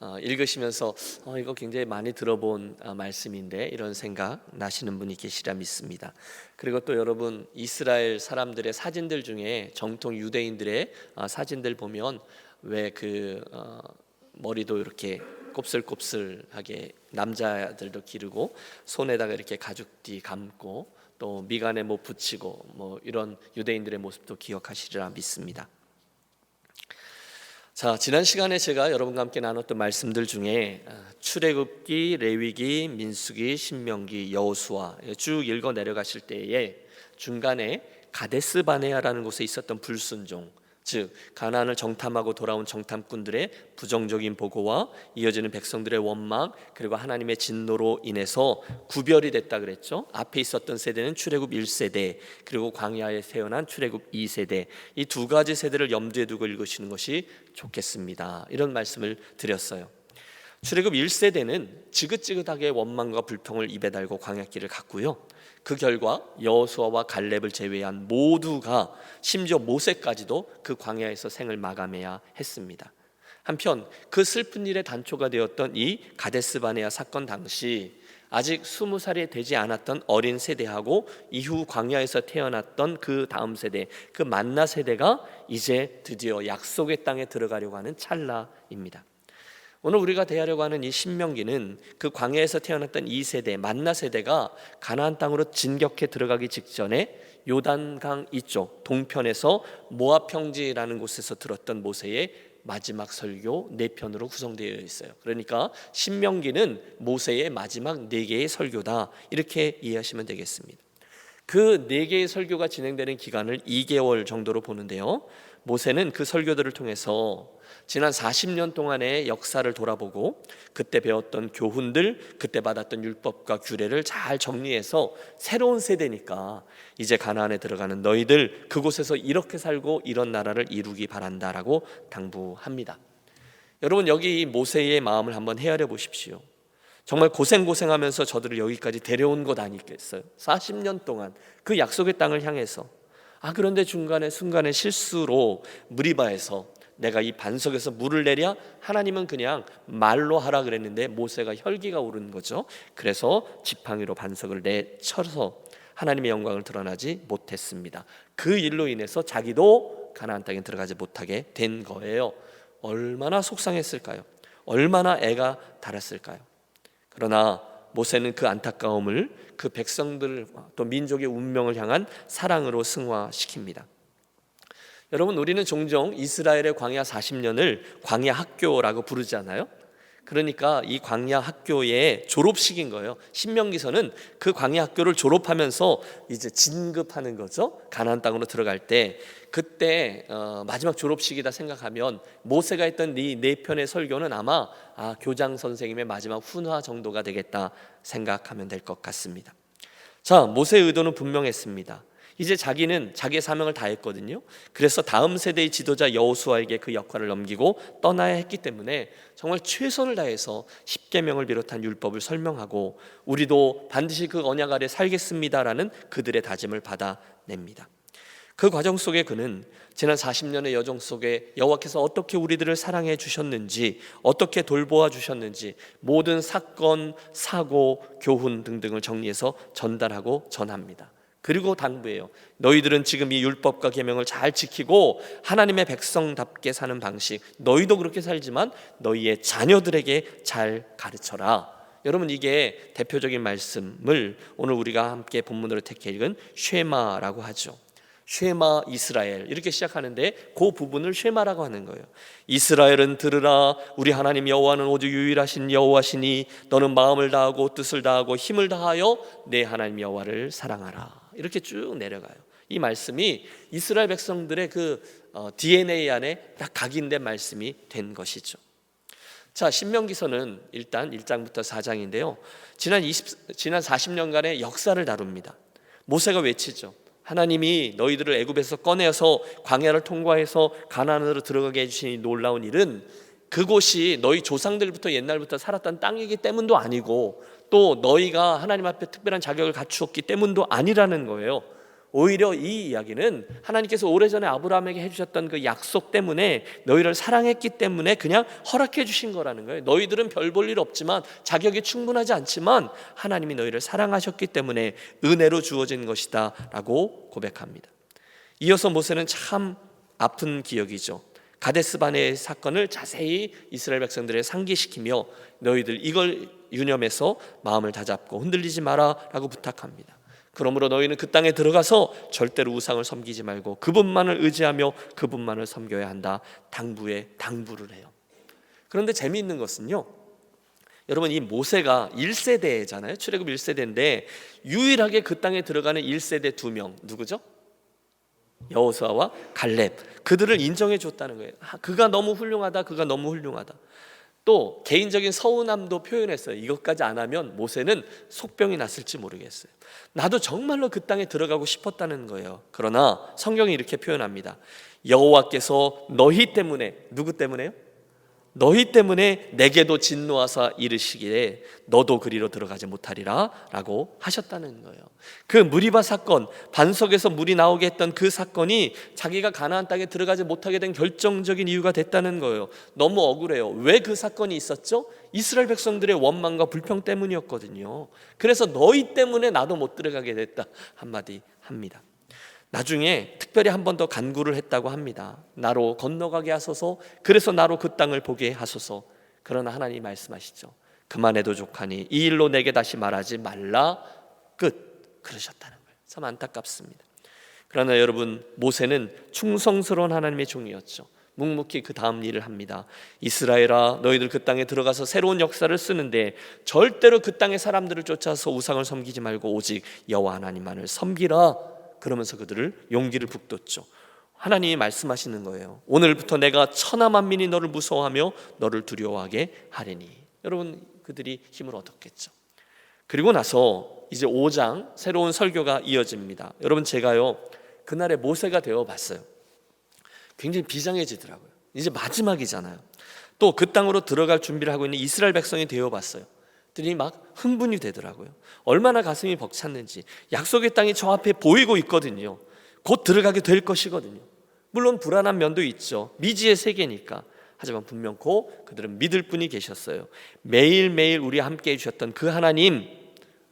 어, 읽으시면서 어, 이거 굉장히 많이 들어본 어, 말씀인데 이런 생각 나시는 분이 계시라 믿습니다. 그리고 또 여러분 이스라엘 사람들의 사진들 중에 정통 유대인들의 어, 사진들 보면 왜그 어, 머리도 이렇게 곱슬곱슬하게 남자들도 기르고 손에다가 이렇게 가죽띠 감고 또 미간에 뭐 붙이고 뭐 이런 유대인들의 모습도 기억하시리라 믿습니다. 자 지난 시간에 제가 여러분과 함께 나눴던 말씀들 중에 아, 출애굽기, 레위기, 민수기, 신명기, 여호수아 쭉 읽어 내려가실 때에 중간에 가데스 바네아라는 곳에 있었던 불순종 즉 가나안을 정탐하고 돌아온 정탐꾼들의 부정적인 보고와 이어지는 백성들의 원망 그리고 하나님의 진노로 인해서 구별이 됐다 그랬죠. 앞에 있었던 세대는 출애굽 1세대 그리고 광야에 태어난 출애굽 2세대 이 두 가지 세대를 염두에 두고 읽으시는 것이 좋겠습니다. 이런 말씀을 드렸어요. 출애굽 1세대는 지긋지긋하게 원망과 불평을 입에 달고 광야길을 갔고요. 그 결과 여호수아와 갈렙을 제외한 모두가 심지어 모세까지도 그 광야에서 생을 마감해야 했습니다. 한편 그 슬픈 일의 단초가 되었던 이 가데스 바네아 사건 당시 아직 스무 살이 되지 않았던 어린 세대하고 이후 광야에서 태어났던 그 다음 세대 그 만나 세대가 이제 드디어 약속의 땅에 들어가려고 하는 찰나입니다. 오늘 우리가 대하려고 하는 이 신명기는 그 광야에서 태어났던 이 세대 만나 세대가 가나안 땅으로 진격해 들어가기 직전에 요단강 이쪽 동편에서 모압 평지라는 곳에서 들었던 모세의 마지막 설교 네 편으로 구성되어 있어요. 그러니까 신명기는 모세의 마지막 네 개의 설교다 이렇게 이해하시면 되겠습니다. 그 네 개의 설교가 진행되는 기간을 2개월 정도로 보는데요. 모세는 그 설교들을 통해서 지난 40년 동안의 역사를 돌아보고 그때 배웠던 교훈들, 그때 받았던 율법과 규례를 잘 정리해서 새로운 세대니까 이제 가나안에 들어가는 너희들 그곳에서 이렇게 살고 이런 나라를 이루기 바란다라고 당부합니다. 여러분 여기 이 모세의 마음을 한번 헤아려 보십시오. 정말 고생고생하면서 저들을 여기까지 데려온 것 아니겠어요? 40년 동안 그 약속의 땅을 향해서 아 그런데 중간에 순간에 실수로 무리바에서 내가 이 반석에서 물을 내랴 하나님은 그냥 말로 하라 그랬는데 모세가 혈기가 오른 거죠. 그래서 지팡이로 반석을 내쳐서 하나님의 영광을 드러나지 못했습니다. 그 일로 인해서 자기도 가나안 땅에 들어가지 못하게 된 거예요. 얼마나 속상했을까요? 얼마나 애가 달았을까요? 그러나 모세는 그 안타까움을 그 백성들 또 민족의 운명을 향한 사랑으로 승화시킵니다. 여러분 우리는 종종 이스라엘의 광야 40년을 광야 학교라고 부르잖아요. 그러니까 이 광야 학교의 졸업식인 거예요. 신명기서는 그 광야 학교를 졸업하면서 이제 진급하는 거죠. 가나안 땅으로 들어갈 때 그때 어, 마지막 졸업식이다 생각하면 모세가 했던 이네 편의 설교는 아마 아, 교장 선생님의 마지막 훈화 정도가 되겠다 생각하면 될 것 같습니다. 자, 모세의 의도는 분명했습니다. 이제 자기는 자기의 사명을 다했거든요. 그래서 다음 세대의 지도자 여호수아에게 그 역할을 넘기고 떠나야 했기 때문에 정말 최선을 다해서 십계명을 비롯한 율법을 설명하고 우리도 반드시 그 언약 아래 살겠습니다라는 그들의 다짐을 받아냅니다. 그 과정 속에 그는 지난 40년의 여정 속에 여호와께서 어떻게 우리들을 사랑해 주셨는지, 어떻게 돌보아 주셨는지 모든 사건, 사고, 교훈 등등을 정리해서 전달하고 전합니다. 그리고 당부해요. 너희들은 지금 이 율법과 계명을 잘 지키고 하나님의 백성답게 사는 방식, 너희도 그렇게 살지만 너희의 자녀들에게 잘 가르쳐라. 여러분 이게 대표적인 말씀을 오늘 우리가 함께 본문으로 택해 읽은 쉐마라고 하죠. 쉐마 이스라엘 이렇게 시작하는데 그 부분을 쉐마라고 하는 거예요. 이스라엘은 들으라 우리 하나님 여호와는 오직 유일하신 여호와시니 너는 마음을 다하고 뜻을 다하고 힘을 다하여 내 하나님 여호와를 사랑하라. 이렇게 쭉 내려가요. 이 말씀이 이스라엘 백성들의 그 DNA 안에 딱 각인된 말씀이 된 것이죠. 자, 신명기서는 일단 1장부터 4장인데요. 지난 20 지난 40년간의 역사를 다룹니다. 모세가 외치죠. 하나님이 너희들을 애굽에서 꺼내서 광야를 통과해서 가나안으로 들어가게 해 주신 이 놀라운 일은 그곳이 너희 조상들부터 옛날부터 살았던 땅이기 때문도 아니고 또 너희가 하나님 앞에 특별한 자격을 갖추었기 때문도 아니라는 거예요. 오히려 이 이야기는 하나님께서 오래전에 아브라함에게 해주셨던 그 약속 때문에 너희를 사랑했기 때문에 그냥 허락해 주신 거라는 거예요. 너희들은 별 볼 일 없지만 자격이 충분하지 않지만 하나님이 너희를 사랑하셨기 때문에 은혜로 주어진 것이다 라고 고백합니다. 이어서 모세는 참 아픈 기억이죠. 가데스 바네의 사건을 자세히 이스라엘 백성들에 상기시키며 너희들 이걸 유념해서 마음을 다잡고 흔들리지 마라라고 부탁합니다. 그러므로 너희는 그 땅에 들어가서 절대로 우상을 섬기지 말고 그분만을 의지하며 그분만을 섬겨야 한다. 당부에 당부를 해요. 그런데 재미있는 것은요. 여러분 이 모세가 1세대잖아요. 출애굽 1세대인데 유일하게 그 땅에 들어가는 1세대 두 명 누구죠? 여호수아와 갈렙 그들을 인정해 줬다는 거예요. 아, 그가 너무 훌륭하다. 그가 너무 훌륭하다. 또 개인적인 서운함도 표현했어요. 이것까지 안 하면 모세는 속병이 났을지 모르겠어요. 나도 정말로 그 땅에 들어가고 싶었다는 거예요. 그러나 성경이 이렇게 표현합니다. 여호와께서 너희 때문에 누구 때문에요? 너희 때문에 내게도 진노하사 이르시기에 너도 그리로 들어가지 못하리라라고 하셨다는 거예요. 그 무리바 사건 반석에서 물이 나오게 했던 그 사건이 자기가 가나안 땅에 들어가지 못하게 된 결정적인 이유가 됐다는 거예요. 너무 억울해요. 왜 그 사건이 있었죠? 이스라엘 백성들의 원망과 불평 때문이었거든요. 그래서 너희 때문에 나도 못 들어가게 됐다 한마디 합니다. 나중에 특별히 한 번 더 간구를 했다고 합니다. 나로 건너가게 하소서. 그래서 나로 그 땅을 보게 하소서. 그러나 하나님 말씀하시죠. 그만해도 족하니 이 일로 내게 다시 말하지 말라. 끝. 그러셨다는 거예요. 참 안타깝습니다. 그러나 여러분 모세는 충성스러운 하나님의 종이었죠. 묵묵히 그 다음 일을 합니다. 이스라엘아 너희들 그 땅에 들어가서 새로운 역사를 쓰는데 절대로 그 땅의 사람들을 쫓아서 우상을 섬기지 말고 오직 여호와 하나님만을 섬기라. 그러면서 그들을 용기를 북돋죠. 하나님이 말씀하시는 거예요. 오늘부터 내가 천하 만민이 너를 무서워하며 너를 두려워하게 하리니. 여러분 그들이 힘을 얻었겠죠. 그리고 나서 이제 5장 새로운 설교가 이어집니다. 여러분 제가요 그날에 모세가 되어 봤어요. 굉장히 비장해지더라고요. 이제 마지막이잖아요. 또 그 땅으로 들어갈 준비를 하고 있는 이스라엘 백성이 되어 봤어요. 들이 막 흥분이 되더라고요. 얼마나 가슴이 벅찼는지 약속의 땅이 저 앞에 보이고 있거든요. 곧 들어가게 될 것이거든요. 물론 불안한 면도 있죠. 미지의 세계니까. 하지만 분명코 그들은 믿을 분이 계셨어요. 매일매일 우리 함께 해 주셨던 그 하나님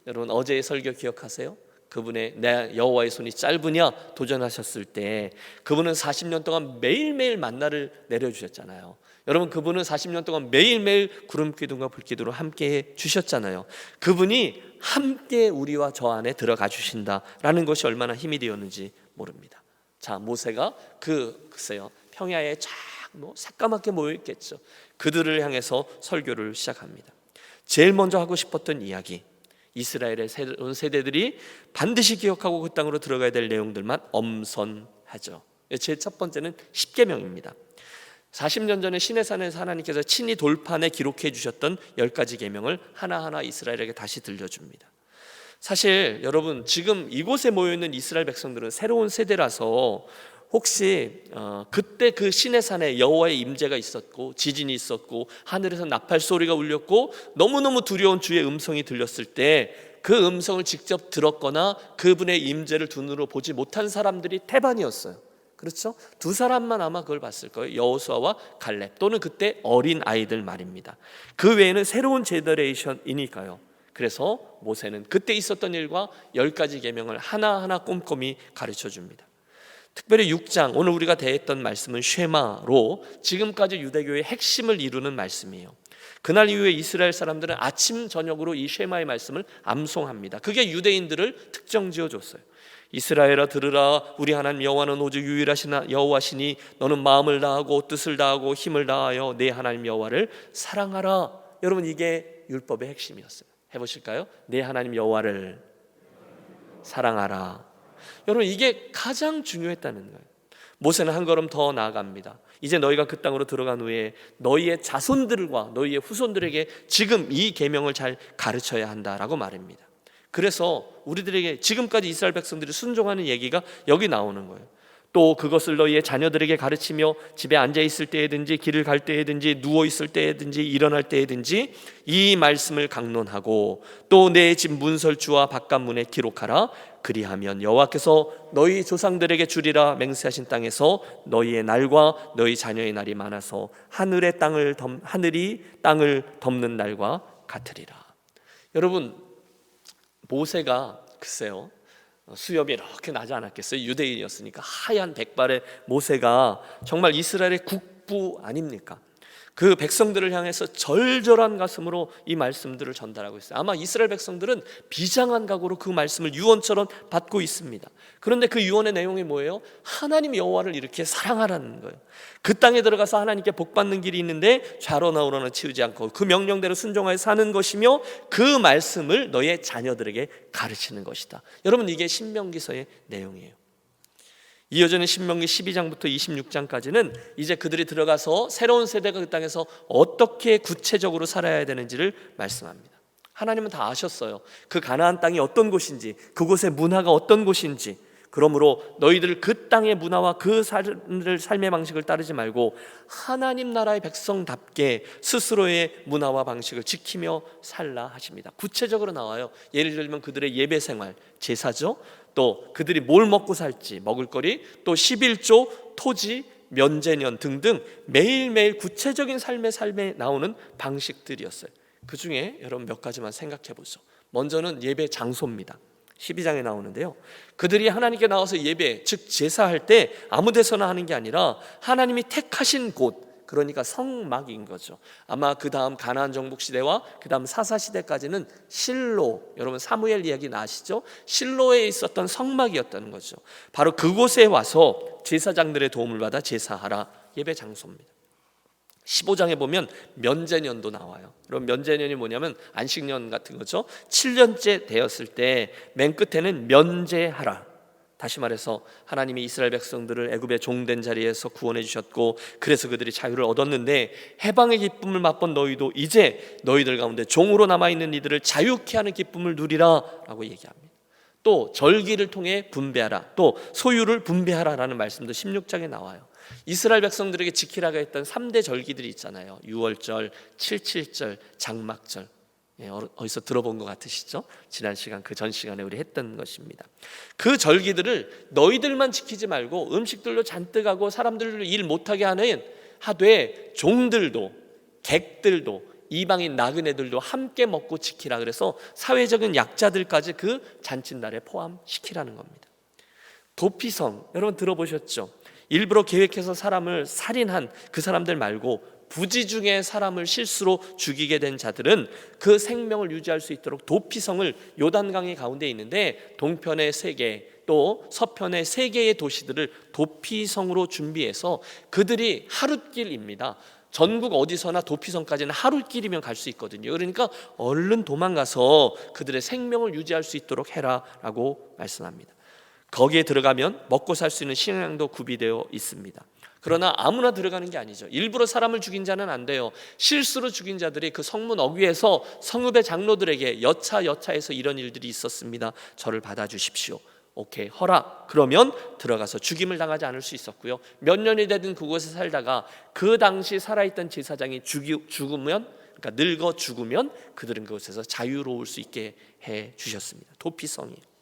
여러분 어제의 설교 기억하세요? 그분의 내 여호와의 손이 짧으냐 도전하셨을 때 그분은 40년 동안 매일매일 만나를 내려 주셨잖아요. 여러분 그분은 40년 동안 매일매일 구름 기둥과 불 기둥으로 함께 해 주셨잖아요. 그분이 함께 우리와 저 안에 들어가 주신다라는 것이 얼마나 힘이 되었는지 모릅니다. 자, 모세가 그 글쎄요. 평야에 쫙뭐 새까맣게 모여 있겠죠. 그들을 향해서 설교를 시작합니다. 제일 먼저 하고 싶었던 이야기 이스라엘의 새로운 세대들이 반드시 기억하고 그 땅으로 들어가야 될 내용들만 엄선하죠. 제일 첫 번째는 십계명입니다. 40년 전에 시내산에서 하나님께서 친히 돌판에 기록해 주셨던 열 가지 계명을 하나하나 이스라엘에게 다시 들려줍니다. 사실 여러분 지금 이곳에 모여 있는 이스라엘 백성들은 새로운 세대라서 혹시 어, 그때 그 시내산에 여호와의 임재가 있었고 지진이 있었고 하늘에서 나팔 소리가 울렸고 너무너무 두려운 주의 음성이 들렸을 때 그 음성을 직접 들었거나 그분의 임재를 두 눈으로 보지 못한 사람들이 태반이었어요. 그렇죠? 두 사람만 아마 그걸 봤을 거예요. 여호수아와 갈렙 또는 그때 어린 아이들 말입니다. 그 외에는 새로운 제너레이션이니까요. 그래서 모세는 그때 있었던 일과 열 가지 계명을 하나하나 꼼꼼히 가르쳐 줍니다. 특별히 6장 오늘 우리가 대했던 말씀은 쉐마로 지금까지 유대교의 핵심을 이루는 말씀이에요. 그날 이후에 이스라엘 사람들은 아침 저녁으로 이 쉐마의 말씀을 암송합니다. 그게 유대인들을 특정 지어 줬어요. 이스라엘아 들으라 우리 하나님 여호와는 오직 유일하신 여호와시니 너는 마음을 다하고 뜻을 다하고 힘을 다하여 내 하나님 여호와를 사랑하라. 여러분 이게 율법의 핵심이었어요. 해 보실까요? 내 하나님 여호와를 사랑하라. 여러분 이게 가장 중요했다는 거예요. 모세는 한 걸음 더 나아갑니다. 이제 너희가 그 땅으로 들어간 후에 너희의 자손들과 너희의 후손들에게 지금 이 계명을 잘 가르쳐야 한다라고 말합니다. 그래서 우리들에게 지금까지 이스라엘 백성들이 순종하는 얘기가 여기 나오는 거예요. 또 그것을 너희의 자녀들에게 가르치며 집에 앉아 있을 때에든지 길을 갈 때에든지 누워 있을 때에든지 일어날 때에든지 이 말씀을 강론하고 또 내 집 문설주와 바깥문에 기록하라 그리하면 여호와께서 너희 조상들에게 주리라 맹세하신 땅에서 너희의 날과 너희 자녀의 날이 많아서 하늘의 땅을 덮, 하늘이 땅을 덮는 날과 같으리라. 여러분 모세가 글쎄요 수염이 이렇게 나지 않았겠어요? 유대인이었으니까 하얀 백발의 모세가 정말 이스라엘의 국부 아닙니까? 그 백성들을 향해서 절절한 가슴으로 이 말씀들을 전달하고 있어요. 아마 이스라엘 백성들은 비장한 각오로 그 말씀을 유언처럼 받고 있습니다. 그런데 그 유언의 내용이 뭐예요? 하나님 여호와를 이렇게 사랑하라는 거예요. 그 땅에 들어가서 하나님께 복 받는 길이 있는데 좌로 나우로는 치우지 않고 그 명령대로 순종하여 사는 것이며 그 말씀을 너의 자녀들에게 가르치는 것이다. 여러분 이게 신명기서의 내용이에요. 이어지는 신명기 12장부터 26장까지는 이제 그들이 들어가서 새로운 세대가 그 땅에서 어떻게 구체적으로 살아야 되는지를 말씀합니다. 하나님은 다 아셨어요. 그 가나안 땅이 어떤 곳인지, 그곳의 문화가 어떤 곳인지. 그러므로 너희들 그 땅의 문화와 그 삶을 삶의 방식을 따르지 말고 하나님 나라의 백성답게 스스로의 문화와 방식을 지키며 살라 하십니다. 구체적으로 나와요. 예를 들면 그들의 예배 생활, 제사죠. 또 그들이 뭘 먹고 살지, 먹을거리, 또 11조, 토지, 면제년 등등 매일매일 구체적인 삶의 삶에 나오는 방식들이었어요. 그 중에 여러분 몇 가지만 생각해 보죠. 먼저는 예배 장소입니다. 12장에 나오는데요. 그들이 하나님께 나와서 예배, 즉 제사할 때 아무 데서나 하는 게 아니라 하나님이 택하신 곳, 그러니까 성막인 거죠. 아마 그 다음 가나안 정복 시대와 그 다음 사사 시대까지는 실로 여러분 사무엘 이야기 나시죠? 실로에 있었던 성막이었다는 거죠. 바로 그곳에 와서 제사장들의 도움을 받아 제사하라 예배 장소입니다. 15장에 보면 면제년도 나와요. 그럼 면제년이 뭐냐면 안식년 같은 거죠. 7년째 되었을 때 맨 끝에는 면제하라. 다시 말해서 하나님이 이스라엘 백성들을 애굽의 종된 자리에서 구원해 주셨고 그래서 그들이 자유를 얻었는데 해방의 기쁨을 맛본 너희도 이제 너희들 가운데 종으로 남아 있는 이들을 자유케 하는 기쁨을 누리라라고 얘기합니다. 또 절기를 통해 분배하라. 또 소유를 분배하라라는 말씀도 16장에 나와요. 이스라엘 백성들에게 지키라고 했던 3대 절기들이 있잖아요. 6월절, 77절, 장막절. 예, 어디서 들어본 것 같으시죠? 지난 시간 그 전 시간에 우리 했던 것입니다. 그 절기들을 너희들만 지키지 말고 음식들로 잔뜩 하고 사람들을 일 못하게 하는 하되 종들도 객들도 이방인 나그네들도 함께 먹고 지키라 그래서 사회적인 약자들까지 그 잔칫날에 포함시키라는 겁니다. 도피성 여러분 들어보셨죠? 일부러 계획해서 사람을 살인한 그 사람들 말고 부지 중에 사람을 실수로 죽이게 된 자들은 그 생명을 유지할 수 있도록 도피성을 요단강의 가운데 있는데 동편의 세 개, 또 서편의 세 개의 도시들을 도피성으로 준비해서 그들이 하룻길입니다. 전국 어디서나 도피성까지는 하룻길이면 갈 수 있거든요. 그러니까 얼른 도망가서 그들의 생명을 유지할 수 있도록 해라라고 말씀합니다. 거기에 들어가면 먹고 살 수 있는 식량도 구비되어 있습니다. 그러나 아무나 들어가는 게 아니죠. 일부러 사람을 죽인 자는 안 돼요. 실수로 죽인 자들이 그 성문 어귀에서 성읍의 장로들에게 여차 여차해서 이런 일들이 있었습니다. 저를 받아 주십시오. 오케이 허락 그러면 들어가서 죽임을 당하지 않을 수 있었고요 몇 년이 되든 그곳에 살다가 그 당시 살아있던 제사장이 죽이, 죽으면 그러니까 늙어 죽으면 그들은 그곳에서 자유로울 수 있게 해 주셨습니다 도피성이에요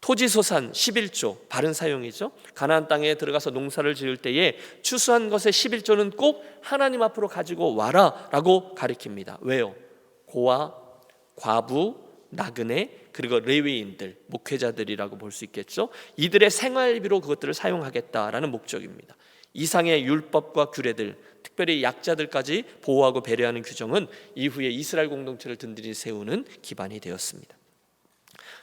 토지 소산 11조 바른 사용이죠. 가나안 땅에 들어가서 농사를 지을 때에 추수한 것의 11조는 꼭 하나님 앞으로 가지고 와라라고 가리킵니다. 왜요? 고아, 과부, 나그네 그리고 레위인들, 목회자들이라고 볼 수 있겠죠. 이들의 생활비로 그것들을 사용하겠다라는 목적입니다. 이상의 율법과 규례들, 특별히 약자들까지 보호하고 배려하는 규정은 이후에 이스라엘 공동체를 든든히 세우는 기반이 되었습니다.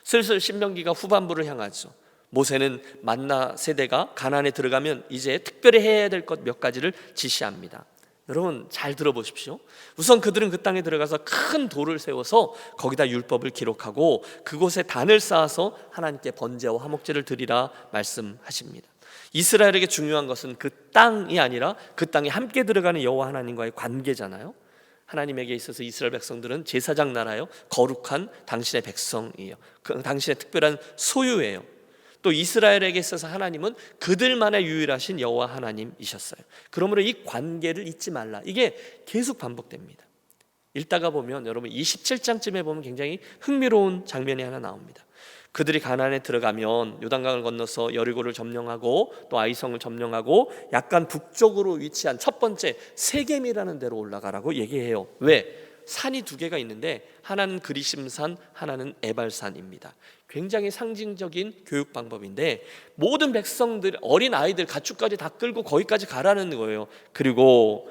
슬슬 신명기가 후반부를 향하죠. 모세는 만나 세대가 가난에 들어가면 이제 특별히 해야 될 것 몇 가지를 지시합니다. 여러분 잘 들어보십시오. 우선 그들은 그 땅에 들어가서 큰 돌을 세워서 거기다 율법을 기록하고 그곳에 단을 쌓아서 하나님께 번제와 화목제를 드리라 말씀하십니다. 이스라엘에게 중요한 것은 그 땅이 아니라 그 땅에 함께 들어가는 여호와 하나님과의 관계잖아요. 하나님에게 있어서 이스라엘 백성들은 제사장 나라요 거룩한 당신의 백성이에요. 그 당신의 특별한 소유예요. 또 이스라엘에게 있어서 하나님은 그들만의 유일하신 여호와 하나님이셨어요. 그러므로 이 관계를 잊지 말라. 이게 계속 반복됩니다. 읽다가 보면 여러분 27장쯤에 보면 굉장히 흥미로운 장면이 하나 나옵니다. 그들이 가나안에 들어가면 요단강을 건너서 여리고를 점령하고 또 아이성을 점령하고 약간 북쪽으로 위치한 첫 번째 세겜이라는 데로 올라가라고 얘기해요. 왜? 산이 두 개가 있는데 하나는 그리심산, 하나는 에발산입니다. 굉장히 상징적인 교육 방법인데 모든 백성들 어린 아이들 가축까지 다 끌고 거기까지 가라는 거예요. 그리고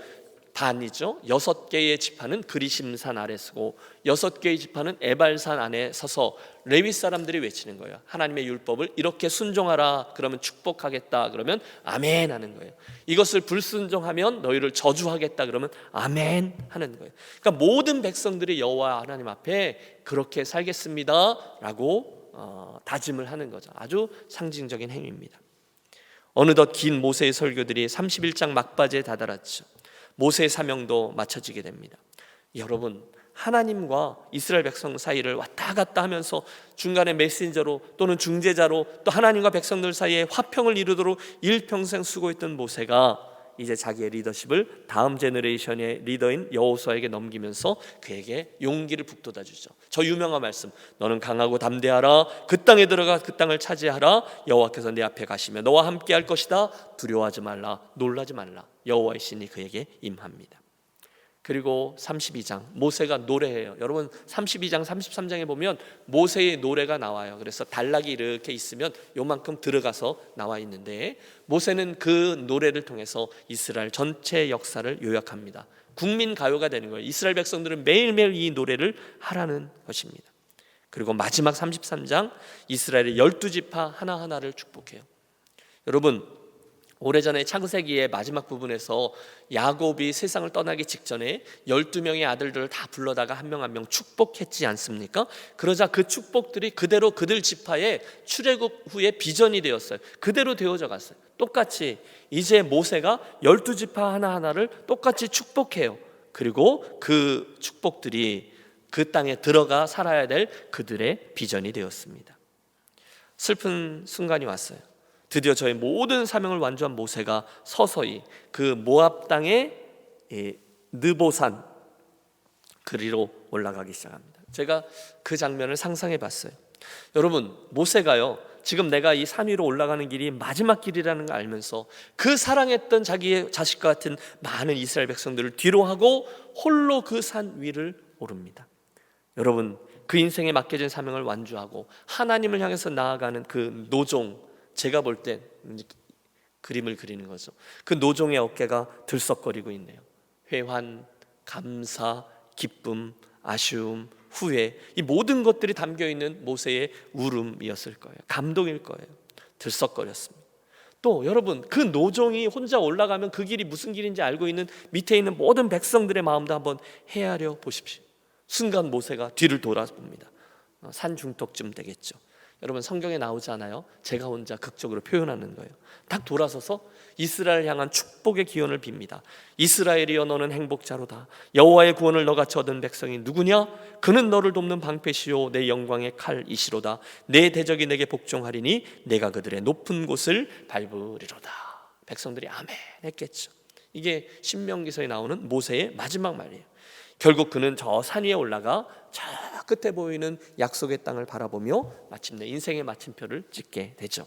반이죠. 여섯 개의 지파는 그리심산 아래 서고 여섯 개의 지파는 에발산 안에 서서 레위 사람들이 외치는 거예요. 하나님의 율법을 이렇게 순종하라. 그러면 축복하겠다. 그러면 아멘 하는 거예요. 이것을 불순종하면 너희를 저주하겠다. 그러면 아멘 하는 거예요. 그러니까 모든 백성들이 여호와 하나님 앞에 그렇게 살겠습니다라고 어, 다짐을 하는 거죠. 아주 상징적인 행위입니다. 어느덧 긴 모세의 설교들이 31장 막바지에 다다랐죠. 모세의 사명도 맞춰지게 됩니다. 여러분, 하나님과 이스라엘 백성 사이를 왔다 갔다 하면서 중간에 메신저로 또는 중재자로 또 하나님과 백성들 사이에 화평을 이루도록 일평생 수고했던 모세가 이제 자기의 리더십을 다음 제너레이션의 리더인 여호수아에게 넘기면서 그에게 용기를 북돋아 주죠. 저 유명한 말씀: 너는 강하고 담대하라. 그 땅에 들어가 그 땅을 차지하라. 여호와께서 내 앞에 가시며 너와 함께 할 것이다. 두려워하지 말라. 놀라지 말라. 여호와의 신이 그에게 임합니다. 그리고 32장 모세가 노래해요. 여러분 32장 33장에 보면 모세의 노래가 나와요. 그래서 단락이 이렇게 있으면 요만큼 들어가서 나와 있는데 모세는 그 노래를 통해서 이스라엘 전체 역사를 요약합니다. 국민 가요가 되는 거예요. 이스라엘 백성들은 매일매일 이 노래를 하라는 것입니다. 그리고 마지막 33장 이스라엘의 12지파 하나하나를 축복해요. 여러분 오래전에 창세기의 마지막 부분에서 야곱이 세상을 떠나기 직전에 12명의 아들들을 다 불러다가 한명 한 명 축복했지 않습니까? 그러자 그 축복들이 그대로 그들 지파의 출애굽 후에 비전이 되었어요. 그대로 되어져 갔어요. 똑같이 이제 모세가 12지파 하나하나를 똑같이 축복해요. 그리고 그 축복들이 그 땅에 들어가 살아야 될 그들의 비전이 되었습니다. 슬픈 순간이 왔어요. 드디어 저의 모든 사명을 완주한 모세가 서서히 그 모압 땅의 느보산 그리로 올라가기 시작합니다. 제가 그 장면을 상상해 봤어요. 여러분, 모세가요. 지금 내가 이 산 위로 올라가는 길이 마지막 길이라는 걸 알면서 그 사랑했던 자기의 자식과 같은 많은 이스라엘 백성들을 뒤로 하고 홀로 그 산 위를 오릅니다. 여러분, 그 인생에 맡겨진 사명을 완주하고 하나님을 향해서 나아가는 그 노종 제가 볼 때 그림을 그리는 거죠. 그 노종의 어깨가 들썩거리고 있네요. 회환, 감사, 기쁨, 아쉬움, 후회 이 모든 것들이 담겨 있는 모세의 울음이었을 거예요. 감동일 거예요. 들썩거렸습니다. 또 여러분 그 노종이 혼자 올라가면 그 길이 무슨 길인지 알고 있는 밑에 있는 모든 백성들의 마음도 한번 헤아려 보십시오. 순간 모세가 뒤를 돌아봅니다. 어, 산 중턱쯤 되겠죠. 여러분 성경에 나오지 않아요? 제가 혼자 극적으로 표현하는 거예요. 딱 돌아서서 이스라엘 향한 축복의 기원을 빕니다. 이스라엘이여 너는 행복자로다. 여호와의 구원을 너같이 얻은 백성이 누구냐? 그는 너를 돕는 방패시요 내 영광의 칼이시로다. 내 대적이 내게 복종하리니 내가 그들의 높은 곳을 밟으리로다. 백성들이 아멘 했겠죠. 이게 신명기서에 나오는 모세의 마지막 말이에요. 결국 그는 저 산 위에 올라가 저 끝에 보이는 약속의 땅을 바라보며 마침내 인생의 마침표를 찍게 되죠.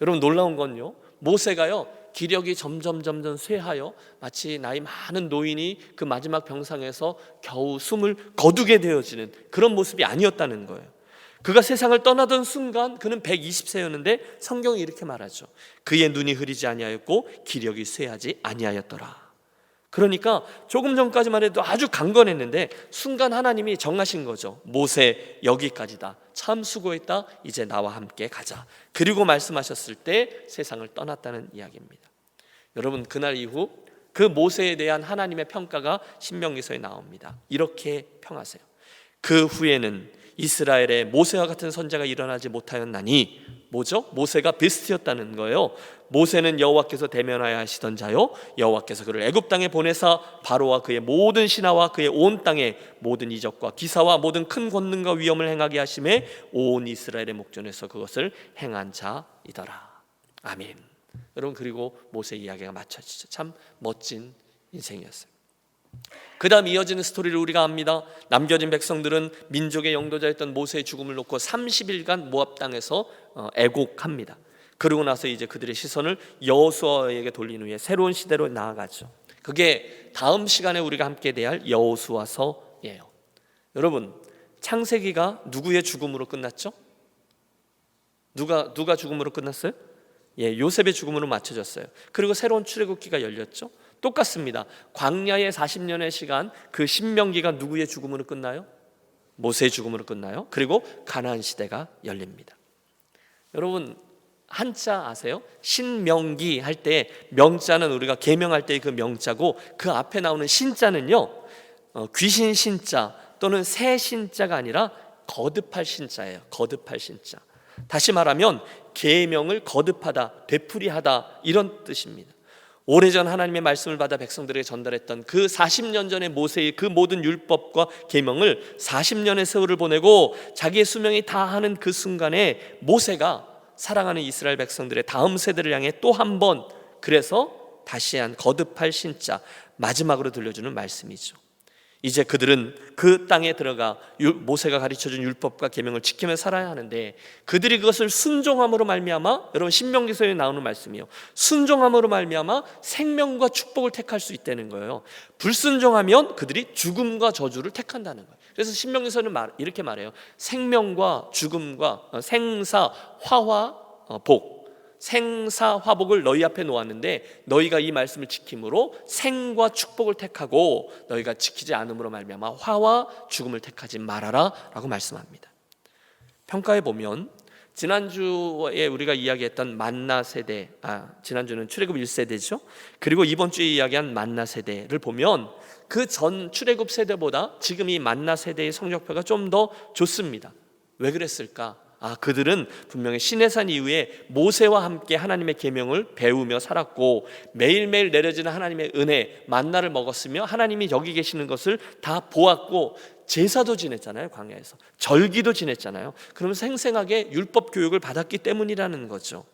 여러분 놀라운 건요. 모세가요. 기력이 점점 점점 쇠하여 마치 나이 많은 노인이 그 마지막 병상에서 겨우 숨을 거두게 되어지는 그런 모습이 아니었다는 거예요. 그가 세상을 떠나던 순간 그는 120세였는데 성경이 이렇게 말하죠. 그의 눈이 흐리지 아니하였고 기력이 쇠하지 아니하였더라. 그러니까 조금 전까지만 해도 아주 강건했는데 순간 하나님이 정하신 거죠. 모세 여기까지다. 참 수고했다. 이제 나와 함께 가자. 그리고 말씀하셨을 때 세상을 떠났다는 이야기입니다. 여러분 그날 이후 그 모세에 대한 하나님의 평가가 신명기서에 나옵니다. 이렇게 평하세요. 그 후에는 이스라엘에 모세와 같은 선자가 일어나지 못하였나니 뭐죠? 모세가 베스트였다는 거예요. 모세는 여호와께서 대면하여 하시던 자요 여호와께서 그를 애굽 땅에 보내사 바로와 그의 모든 신하와 그의 온 땅에 모든 이적과 기사와 모든 큰 권능과 위엄을 행하게 하심에 온 이스라엘의 목전에서 그것을 행한 자이더라. 아멘. 여러분 그리고 모세 이야기가 마쳐지죠. 참 멋진 인생이었어요. 그 다음 이어지는 스토리를 우리가 압니다. 남겨진 백성들은 민족의 영도자였던 모세의 죽음을 놓고 30일간 모압 땅에서 어, 애곡합니다. 그러고 나서 이제 그들의 시선을 여호수아에게 돌린 후에 새로운 시대로 나아가죠. 그게 다음 시간에 우리가 함께 대할 여호수아서예요. 여러분, 창세기가 누구의 죽음으로 끝났죠? 누가 누가 죽음으로 끝났어요? 예, 요셉의 죽음으로 맞춰졌어요. 그리고 새로운 출애굽기가 열렸죠. 똑같습니다. 광야의 40년의 시간 그 신명기가 누구의 죽음으로 끝나요? 모세의 죽음으로 끝나요. 그리고 가나안 시대가 열립니다. 여러분 한자 아세요? 신명기 할 때 명자는 우리가 계명할 때 그 명자고 그 앞에 나오는 신자는요 어, 귀신 신자 또는 새 신자가 아니라 거듭할 신자예요. 거듭할 신자. 다시 말하면 계명을 거듭하다, 되풀이하다 이런 뜻입니다. 오래전 하나님의 말씀을 받아 백성들에게 전달했던 그 40년 전의 모세의 그 모든 율법과 계명을 40년의 세월을 보내고 자기의 수명이 다하는 그 순간에 모세가 사랑하는 이스라엘 백성들의 다음 세대를 향해 또 한 번 그래서 다시 한 거듭할 신자 마지막으로 들려주는 말씀이죠. 이제 그들은 그 땅에 들어가 유- 모세가 가르쳐준 율법과 계명을 지키며 살아야 하는데 그들이 그것을 순종함으로 말미암아 여러분 신명기서에 나오는 말씀이요. 순종함으로 말미암아 생명과 축복을 택할 수 있다는 거예요. 불순종하면 그들이 죽음과 저주를 택한다는 거예요 그래서 신명기서는 말, 이렇게 말해요 생명과 죽음과 어, 생사 화화 어, 복 생사 화복을 너희 앞에 놓았는데 너희가 이 말씀을 지킴으로 생과 축복을 택하고 너희가 지키지 않음으로 말미암아 화와 죽음을 택하지 말아라라고 말씀합니다. 평가해 보면 지난주에 우리가 이야기했던 만나 세대, 아 지난주는 출애굽 1세대죠. 그리고 이번 주에 이야기한 만나 세대를 보면 그 전 출애굽 세대보다 지금 이 만나 세대의 성적표가 좀 더 좋습니다. 왜 그랬을까? 아, 그들은 분명히 시내산 이후에 모세와 함께 하나님의 계명을 배우며 살았고 매일매일 내려지는 하나님의 은혜, 만나를 먹었으며 하나님이 여기 계시는 것을 다 보았고 제사도 지냈잖아요, 광야에서. 절기도 지냈잖아요. 그러면서 생생하게 율법 교육을 받았기 때문이라는 거죠.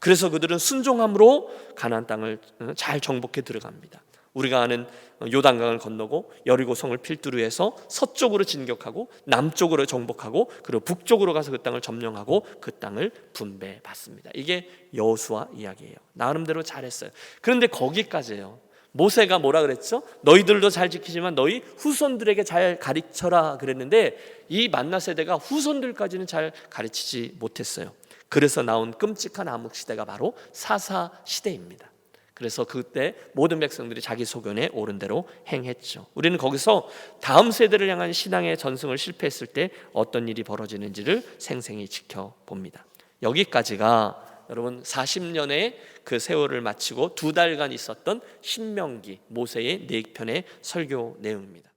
그래서 그들은 순종함으로 가나안 땅을 어, 잘 정복해 들어갑니다. 우리가 아는 요단강을 건너고 여리고 성을 필두로 해서 서쪽으로 진격하고 남쪽으로 정복하고 그리고 북쪽으로 가서 그 땅을 점령하고 그 땅을 분배받습니다. 이게 여호수아 이야기예요. 나름대로 잘했어요. 그런데 거기까지예요. 모세가 뭐라 그랬죠? 너희들도 잘 지키지만 너희 후손들에게 잘 가르쳐라 그랬는데 이 만나 세대가 후손들까지는 잘 가르치지 못했어요. 그래서 나온 끔찍한 암흑 시대가 바로 사사 시대입니다. 그래서 그때 모든 백성들이 자기 소견에 옳은 대로 행했죠. 우리는 거기서 다음 세대를 향한 신앙의 전승을 실패했을 때 어떤 일이 벌어지는지를 생생히 지켜봅니다. 여기까지가 여러분 40년의 그 세월을 마치고 두 달간 있었던 신명기 모세의 네 편의 설교 내용입니다.